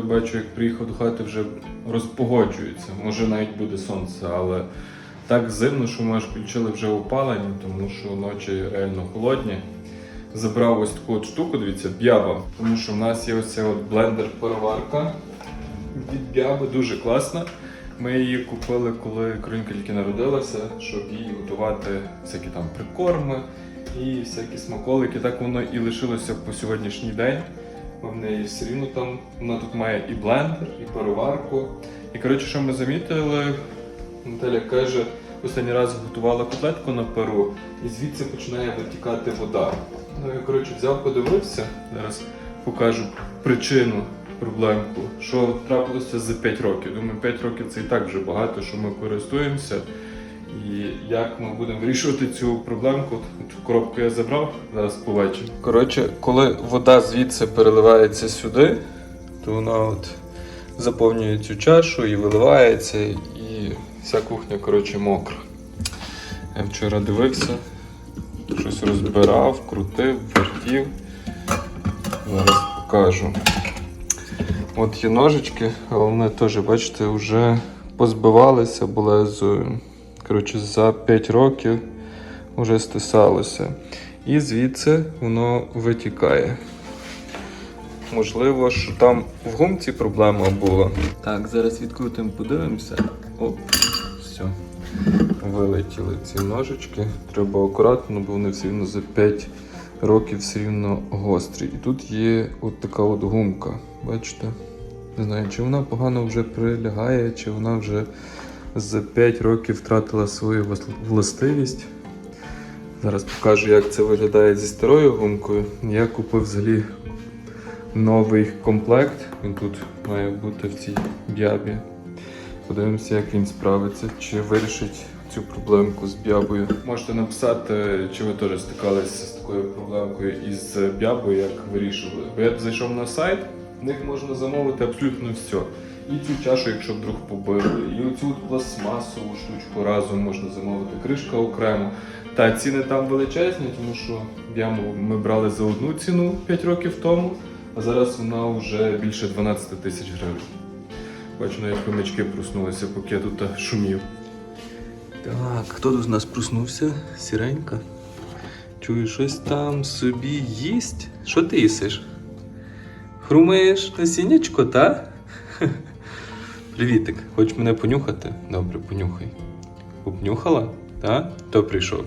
бачу, як приїхав до хати, вже розпогоджується. Може навіть буде сонце, але так зимно, що ми аж включили вже опалення, тому що ночі реально холодні. Забрав ось таку от штуку, дивіться, б'яба. Тому що в нас є ось ця от блендер-переварка від б'яби, дуже класна. Ми її купили, коли Кринка тільки народилася, щоб їй готувати всякі там прикорми і всякі смаколики. Так воно і лишилося по сьогоднішній день. В неї все рівно там вона тут має і блендер, і переварку. І коротше, що ми замітили, Наталя каже, останній раз готувала котлетку на пару, і звідси починає витікати вода. Ну я коротше взяв, подивився. Зараз покажу причину, проблемку, що трапилося за 5 років. Думаю, 5 років це і так вже багато, що ми користуємося. І як ми будемо вирішувати цю проблемку, от коробку я забрав, зараз побачимо. Коротше, коли вода звідси переливається сюди, то вона от заповнює цю чашу і виливається, і вся кухня, коротше, мокра. Я вчора дивився, щось розбирав, крутив, вертів. Зараз покажу. От є ножички, але вони теж, бачите, вже позбивалися, були з, коротше, за 5 років вже стисалося. І звідси воно витікає. Можливо, що там в гумці проблема була. Так, зараз відкрутимо, подивимося. Оп, все. Вилетіли ці ножички. Треба акуратно, бо вони все рівно за 5 років все рівно гострі. І тут є от така от гумка. Бачите? Не знаю, чи вона погано вже прилягає, чи вона вже за 5 років втратила свою властивість. Зараз покажу, як це виглядає зі старою гумкою. Я купив взагалі новий комплект. Він тут має бути в цій б'ябі. Подивимося, як він справиться, чи вирішить цю проблемку з б'ябою. Можете написати, чи ви теж стикалися з такою проблемкою із б'ябою, як вирішували. Бо я зайшов на сайт, в них можна замовити абсолютно все. І цю чашу, якщо вдруг побили, і оцю пластмасову штучку разом можна замовити, кришка окремо. Та ціни там величезні, тому що б'яму ми брали за одну ціну 5 років тому, а зараз вона вже більше 12 тисяч гривень. Бачу, навіть хомячки проснулися, поки я тут шумів. Так, хто тут з нас проснувся? Сіренька. Чую, щось там собі їсть. Що ти їсиш? Хрумаєш насіннячко, та? Привітик, хочеш мене понюхати? Добре, понюхай. Обнюхала? Та? Хто прийшов?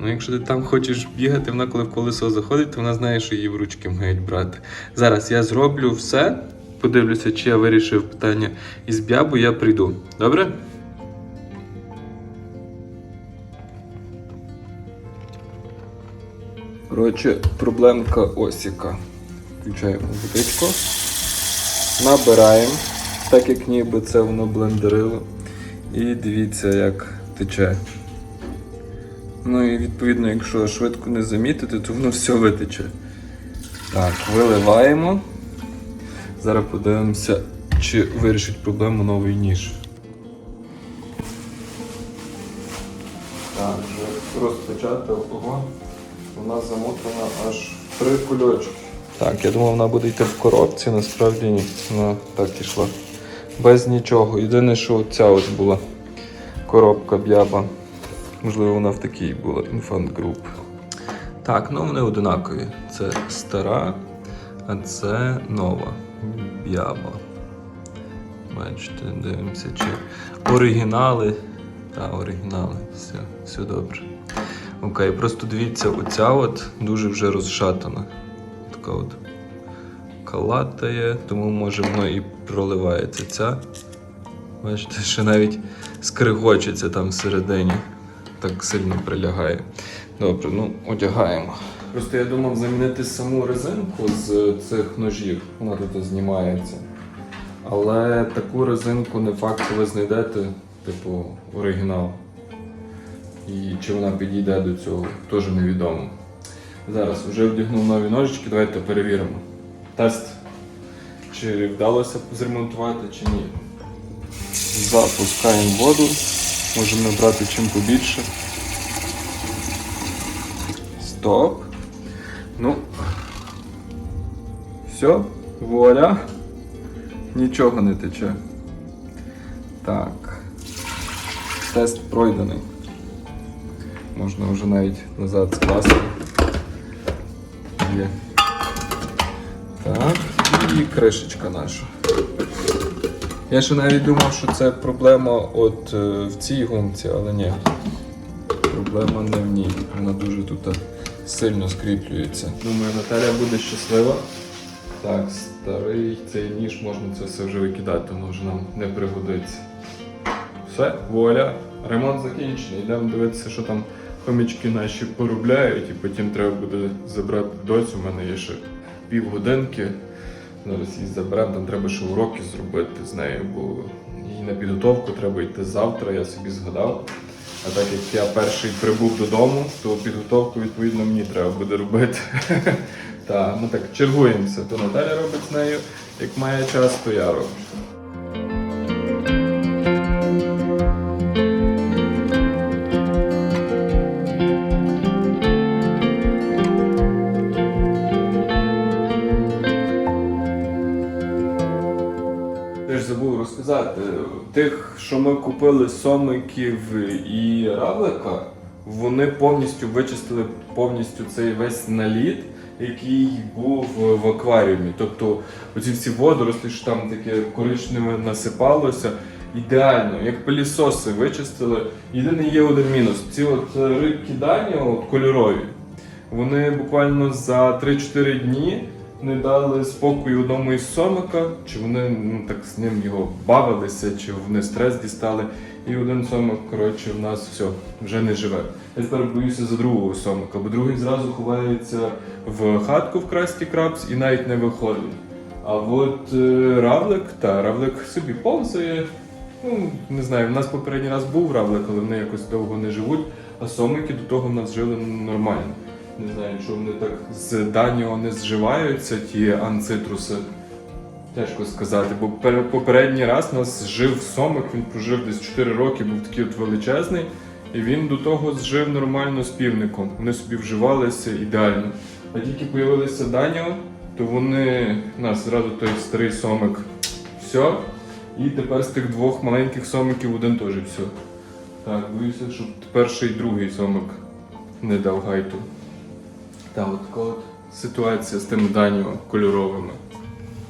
Ну, якщо ти там хочеш бігати, вона коли в колесо заходить, то вона знає, що її в ручки мають брати. Зараз я зроблю все, подивлюся, чи я вирішив питання із б'ябу, я прийду. Добре? Коротше, проблемка ось яка. Включаємо водичку. Набираємо, так як ніби це воно блендерило. І дивіться, як тече. Ну і відповідно, якщо швидко не замітити, то воно все витече. Так, виливаємо. Зараз подивимося, чи вирішить проблему новий ніж. Так, вже розпочати ого. Вона замотана аж три кульочки. Так, я думав, вона буде йти в коробці, насправді ні. Вона так ішла. Без нічого. Єдине, що ця от була коробка б'яба. Можливо, вона в такій була Infant Group. Так, ну вони одинакові. Це стара, а це нова. Б'яба. Бачите, дивимося, чи оригінали. Та, оригінали. Все, все добре. Окей, просто дивіться, оця от дуже вже розшатана. Така от калатає, тому може воно і проливається ця. Бачите, ще навіть скригочеться там всередині. Так сильно прилягає. Добре, ну одягаємо. Просто я думав замінити саму резинку з цих ножів, вона тут знімається. Але таку резинку не факт, що ви знайдете, типу, оригінал. І чи вона підійде до цього, теж невідомо. Зараз вже вдягнув нові ножички, давайте перевіримо. Тест. Чи вдалося зремонтувати, чи ні. Запускаємо воду. Можемо набрати чим побільше. Стоп. Ну. Все, вуаля. нічого не тече. Так. Тест пройдений. Можна вже навіть назад скласти. Є. Так, і кришечка наша. Я ще навіть думав, що це проблема от е, в цій гумці, але ні. Проблема не в ній. Вона дуже тут сильно скріплюється. Думаю, Наталя буде щаслива. Так, старий цей ніж можна це все вже викидати, воно вже нам не пригодиться. Все, вуаля, ремонт закінчений. Йдемо дивитися, що там хомячки наші поробляють, і потім треба буде забрати доцю. У мене є ще півгодинки. Зараз її заберемо, там треба ще уроки зробити з нею, бо їй на підготовку треба йти завтра, я собі згадав. А так як я перший прибув додому, то підготовку відповідно мені треба буде робити. Та ми так чергуємося. То Наталя робить з нею, як має час, то я роблю. Що ми купили сомиків і равлика, вони повністю вичистили повністю цей весь наліт, який був в акваріумі. Тобто оці всі водорослі, що там таке коричневе насипалося, ідеально, як пилісоси вичистили. Єдиний є один мінус. Ці от е, рибки дані, от кольорові, вони буквально за 3-4 дні не дали спокою одному із сомика, чи вони ну, так з ним його бавилися, чи вони стрес дістали. І один сомик, коротше, в нас все, вже не живе. Я тепер боюся за другого сомика, бо другий зразу ховається в хатку в Красті Крабс і навіть не виходить. А от е, равлик, та равлик собі повзає. Ну, не знаю, в нас попередній раз був равлик, але вони якось довго не живуть, а сомики до того в нас жили нормально. Не знаю, що вони так з данього не зживаються, ті анцитруси. Тяжко сказати, бо попередній раз нас жив сомик, він прожив десь 4 роки, був такий от величезний, і він до того зжив нормально з півником. Вони собі вживалися ідеально. А тільки появилися Даніо, то вони нас зразу той старий сомик все. І тепер з тих двох маленьких сомиків один теж все. Так, боюся, щоб перший і другий сомик не дав гайту. Та от така ситуація з тими Даніо кольоровими.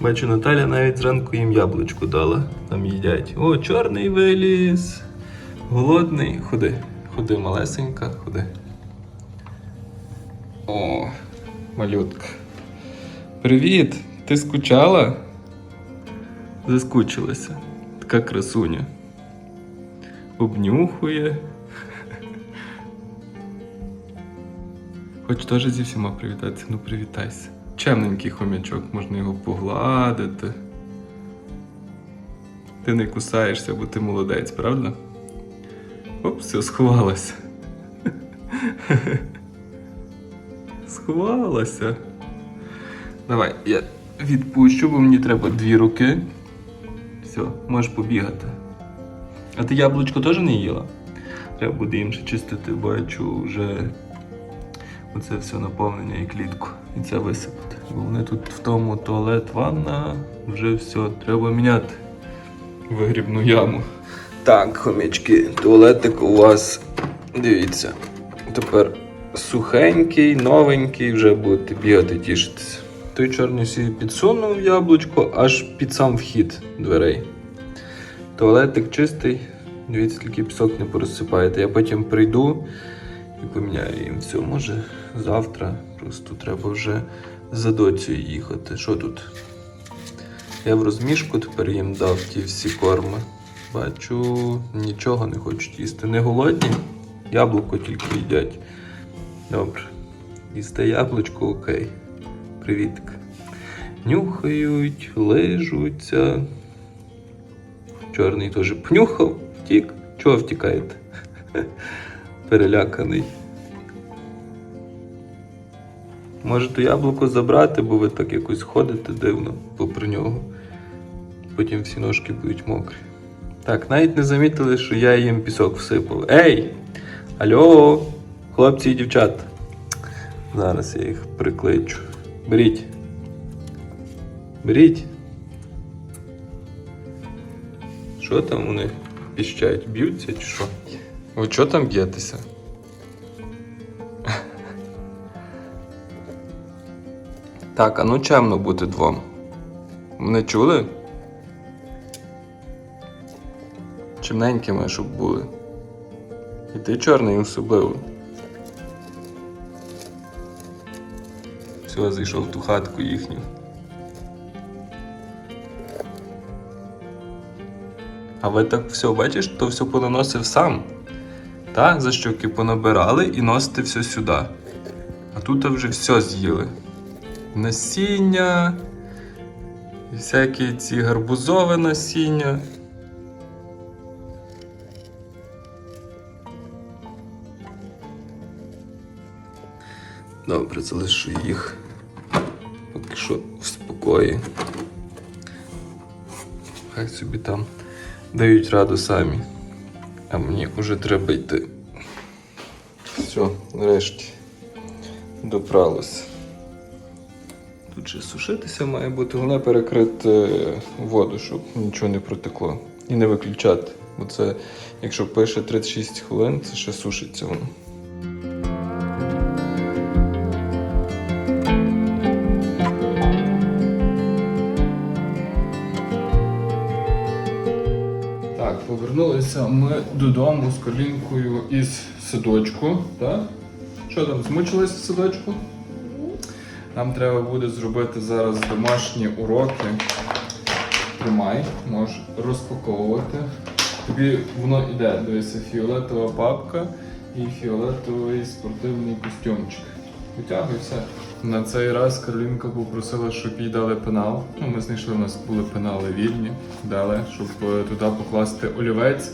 Бачу, Наталя навіть зранку їм яблучко дала. Там їдять. О, чорний виліз. Голодний. Ходи. Ходи, малесенька, ходи. О, малютка. Привіт! Ти скучала? Заскучилася. Така красуня. Обнюхує. Хоч теж зі всіма привітатися, ну привітайся. Чемненький хомячок, можна його погладити. Ти не кусаєшся, бо ти молодець, правда? Оп, все, сховалася. Сховалася. Давай, я відпущу, бо мені треба дві руки. Все, можеш побігати. А ти яблучко теж не їла? Треба буде їм ще чистити, бачу вже оце все наповнення і клітку. І це висипати. Бо вони тут в тому туалет, ванна, вже все, треба міняти вигрібну яму. Так, хомячки, туалетик у вас, дивіться, тепер сухенький, новенький, вже будете бігати, тішитися. Той чорний собі підсунув яблучко аж під сам вхід дверей. Туалетик чистий, дивіться, тільки пісок не порозсипаєте. Я потім прийду і поміняю їм все. Може завтра. Просто треба вже за доцею їхати. Що тут? Я в розміжку тепер їм дав ті всі корми. Бачу, нічого не хочуть їсти. Не голодні, яблуко тільки їдять. Добре. Їсте яблучко, окей. Привітик. Нюхають, лижуться. Чорний теж понюхав, втік. Чого втікаєте? Переляканий. Можете яблуко забрати, бо ви так якось ходите дивно попри нього. Потім всі ножки будуть мокрі. Так, навіть не замітили, що я їм пісок всипав. Ей! Алло! Хлопці і дівчата. Зараз я їх прикличу. Беріть. Беріть. Що там вони піщають? Б'ються чи що? Ви що там б'єтеся? Так, а ну чемно бути двом. Мене чули? Чимненькими, щоб були. І ти чорний особливо. Все, зайшов в ту хатку їхню. А ви так все бачиш, то все понаносив сам. Та, за щоки понабирали і носите все сюди. А тут вже все з'їли. Насіння, і всякі ці гарбузове насіння. Добре, залишу їх поки що в спокої. Хай собі там дають раду самі. А мені вже треба йти. Все, нарешті допралося. Тут же сушитися має бути, головне перекрити воду, щоб нічого не протекло. І не виключати. Бо це, якщо пише 36 хвилин, це ще сушиться воно. Повернулися ми додому з колінкою із садочку. Так? Що там, змучились в садочку? Нам треба буде зробити зараз домашні уроки. Тримай, можеш розпаковувати. Тобі воно йде, дивися, фіолетова папка і фіолетовий спортивний костюмчик. Витягуй все. На цей раз Каролінка попросила, щоб їй дали пенал. Ну, ми знайшли, у нас були пенали вільні, дали, щоб е, туди покласти олівець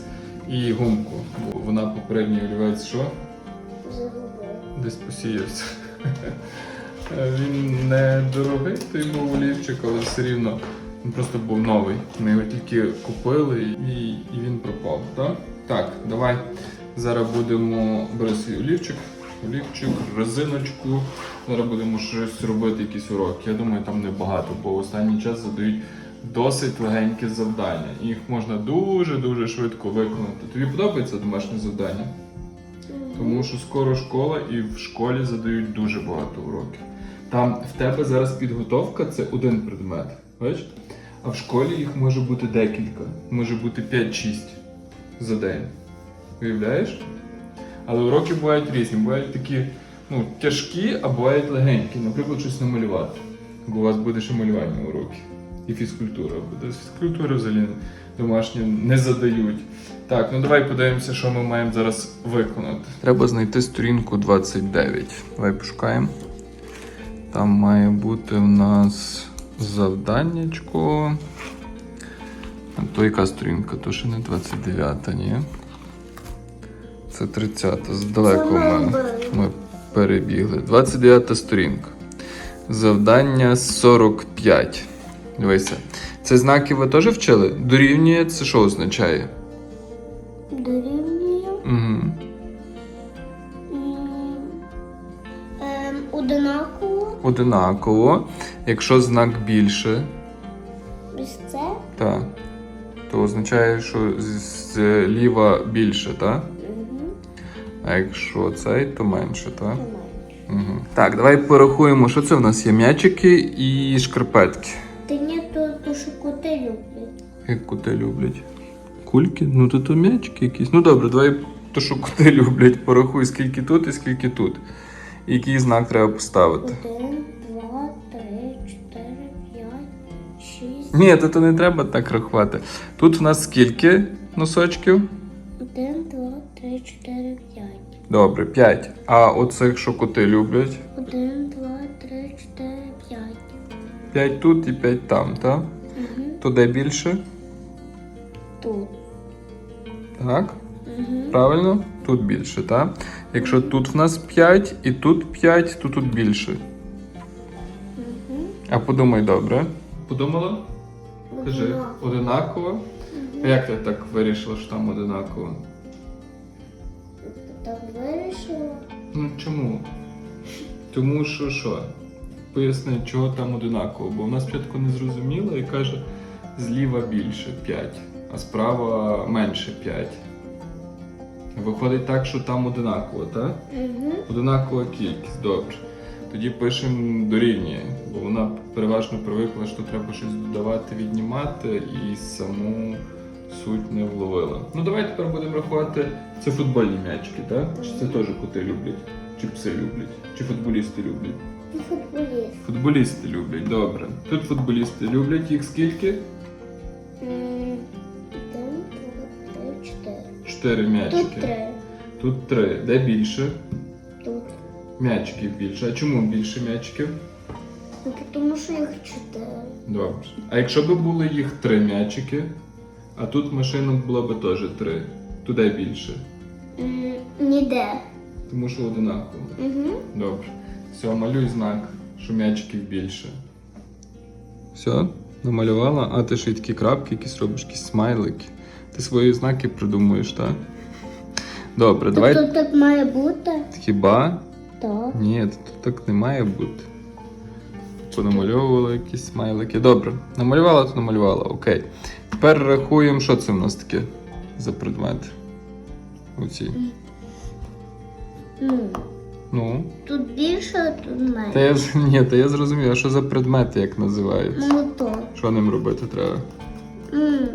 і гумку. Бо вона попередній олівець що? Десь посіявся. Е, Він не дорогий, той був олівчик, але все рівно він просто був новий. Ми його тільки купили і, і він пропав. Так? так, давай зараз будемо бери свій олівчик, олівчик, резиночку. Зараз будемо щось робити, якісь уроки. Я думаю, там небагато, бо в останній час задають досить легенькі завдання. І їх можна дуже-дуже швидко виконати. Тобі подобається домашнє завдання? Тому що скоро школа і в школі задають дуже багато уроків. Там в тебе зараз підготовка це один предмет, бачиш? А в школі їх може бути декілька, може бути 5-6 за день. Уявляєш? Але уроки бувають різні, бувають такі ну, тяжкі, а бувають легенькі. Наприклад, щось намалювати. Бо у вас буде ще малювання уроки. І фізкультура буде. З фізкультури взагалі домашнє не задають. Так, ну давай подивимося, що ми маємо зараз виконати. Треба знайти сторінку 29. Давай пошукаємо. Там має бути в нас завданнячко. А то яка сторінка? То ще не 29, ні. Це 30-та. Здалеку ми, ми перебігли. 29 та сторінка. Завдання 45. Дивися. Це знаки ви теж вчили? Дорівнює це що означає? Дорівнює Угу. ем, одинаково. Одинаково. Якщо знак більше, Ось це так, то означає, що з- зліва більше, так? угу. А якщо цей, то менше, так? Угу. Так, давай порахуємо, що це в нас є м'ячики і шкарпетки. Як коти люблять. Кульки? Ну то то м'ячики якісь. Ну добре, давай то, що коти люблять, порахуй, скільки тут і скільки тут. Який знак треба поставити. Один, два, три, чотири, п'ять, шість. Ні, то, то не треба так рахувати. Тут в нас скільки носочків? Один, два, три, чотири, п'ять. Добре, 5. А оце якщо коти люблять? Один, два, три, чотири, п'ять. 5 тут і 5 там, так? Угу. То де більше? Тут. Так? Угу. Правильно? Тут більше, так? Якщо тут в нас 5 і тут 5, то тут більше. Угу. А подумай добре. Подумала? Кажи, одинаково. А як ти так вирішила, що там одинаково? Так вирішила. Ну чому? Тому що що? Поясни, чого там одинаково, бо вона спочатку не зрозуміла і каже, зліва більше 5, а справа менше 5. Виходить так, що там одинаково, так? Угу. Одинакова кількість, добре. Тоді пишемо дорівнює, бо вона переважно привикла, що треба щось додавати, віднімати і саму суть не вловила. Ну давай тепер будемо рахувати. Це футбольні м'ячики, так? Чи це теж коти люблять? Чи пси люблять? Чи футболісти люблять? Ти футболіст. Футболісти люблять, добре. Тут футболісти люблять їх скільки? Чотири. Чотири Тут м'ячики. три. Тут три. Де більше? Тут. М'ячиків більше. А чому більше м'ячиків? Ну, тому що їх чотири. Добре. А якщо б були їх три м'ячики, а тут машинок було б теж три, то де більше? М, Ніде. Тому що одинаково. Угу. Добре. Все, малюй знак, що м'ячиків більше. Все, намалювала, а ти ще й такі крапки, якісь робиш, якісь смайлики. Ти свої знаки придумуєш, так? Добре, давай. Тобто так має бути? Хіба? Так. Ні, тут так не має бути. Понамальовувала якісь смайлики. Добре, намалювала, то намалювала, окей. Тепер рахуємо, що це в нас таке за предмет. Оці. Ну, Ну. тут більше, а тут Та я з- ні, та я зрозумів, а що за предмети, як називаються? Молоток. Що ним робити треба? М,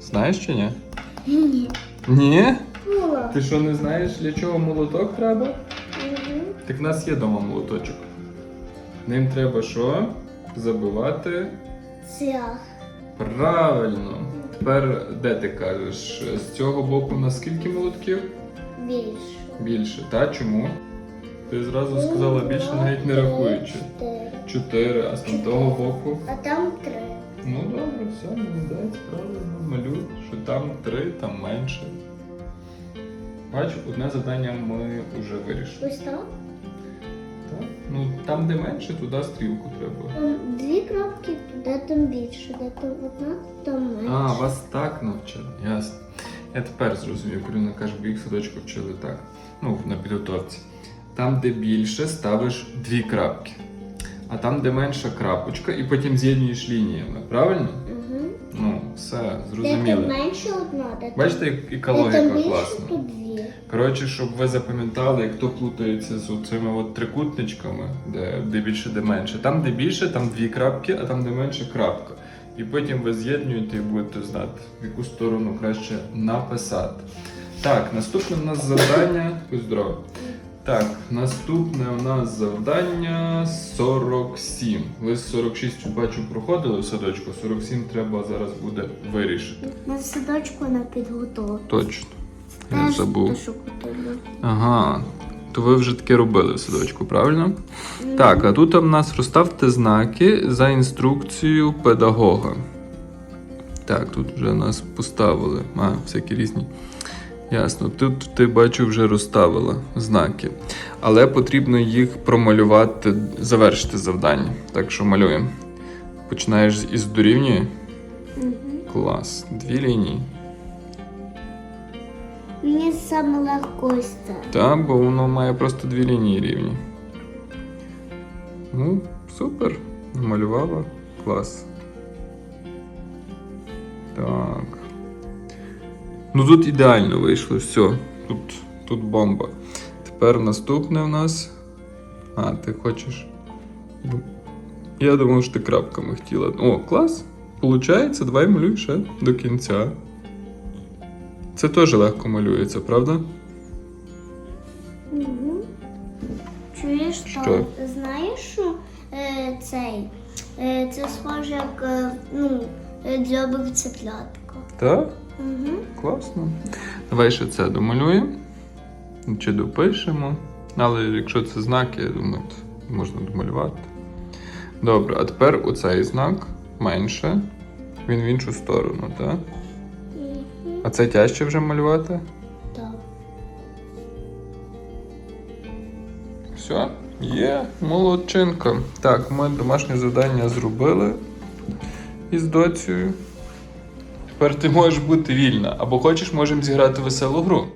Знаєш чи ні? Ні. Ні? Була. Ти що не знаєш, для чого молоток треба? Угу. Так в нас є вдома молоточок. Ним треба що? Забивати Цях. Правильно. Тепер де ти кажеш? З цього боку на скільки молотків? Більше. Більше, та чому? Ти зразу сказала більше, навіть не рахуючи. Чотири. Чотири, а з того боку. А там три. Ну добре, все, молодець, правильно, малюй, що там три, там менше. Бач, одне завдання ми вже вирішили. Ось так. Так? Ну там, де менше, туди стрілку треба. Там дві крапки, де там більше, де там одна, там менше. А, вас так навчили, ясно. Я тепер зрозумів, Поліна каже, бо їх садочку вчили так. Ну, на підготовці. Там, де більше, ставиш дві крапки. А там, де менша крапочка, і потім з'єднуєш лініями, правильно? Угу. Ну, все, Де там менше одна, де Бачите, як- яка де там логіка більше, класна. дві. Коротше, щоб ви запам'ятали, як то плутається з цими от трикутничками, де, де більше, де менше. Там, де більше, там дві крапки, а там, де менше, крапка. І потім ви з'єднуєте і будете знати, в яку сторону краще написати. Так, наступне у нас завдання. Будь здорово. Так, наступне у нас завдання 47. Ви з 46 бачу проходили в садочку, 47 треба зараз буде вирішити. На садочку на підготовку. Точно. Я забув. Теж потрібно. Ага. То ви вже таке робили в садочку, правильно? Так, а тут в нас розставте знаки за інструкцією педагога. Так, тут вже нас поставили. А, всякі різні. Ясно. Тут ти бачу вже розставила знаки. Але потрібно їх промалювати, завершити завдання. Так що малюємо. Починаєш із дорівнює? Мгм. Клас. Дві лінії. Мені саме легко це. Так, бо воно має просто дві лінії рівні. Ну, супер. Намалювала. Клас. Так. Ну тут ідеально вийшло, все. Тут, тут бомба. Тепер наступне в нас. А, ти хочеш. Ну, Я думав, що ти крапками хотіла. О, клас! Получається, давай малюй ще до кінця. Це теж легко малюється, правда? Угу. Чуєш, Що? що? знаєш, що е, цей, е, це схоже як е, ну, е, дзьобик цеплятка. Так? Угу. Класно. Давай ще це домалюємо. Чи допишемо. Але якщо це знаки, я думаю, то можна домалювати. Добре, а тепер оцей знак менше. Він в іншу сторону, так? Угу. А це тяжче вже малювати? Так. Все, є, молодчинка. Так, ми домашнє завдання зробили із доцією. Тепер ти можеш бути вільна. Або хочеш, можемо зіграти веселу гру.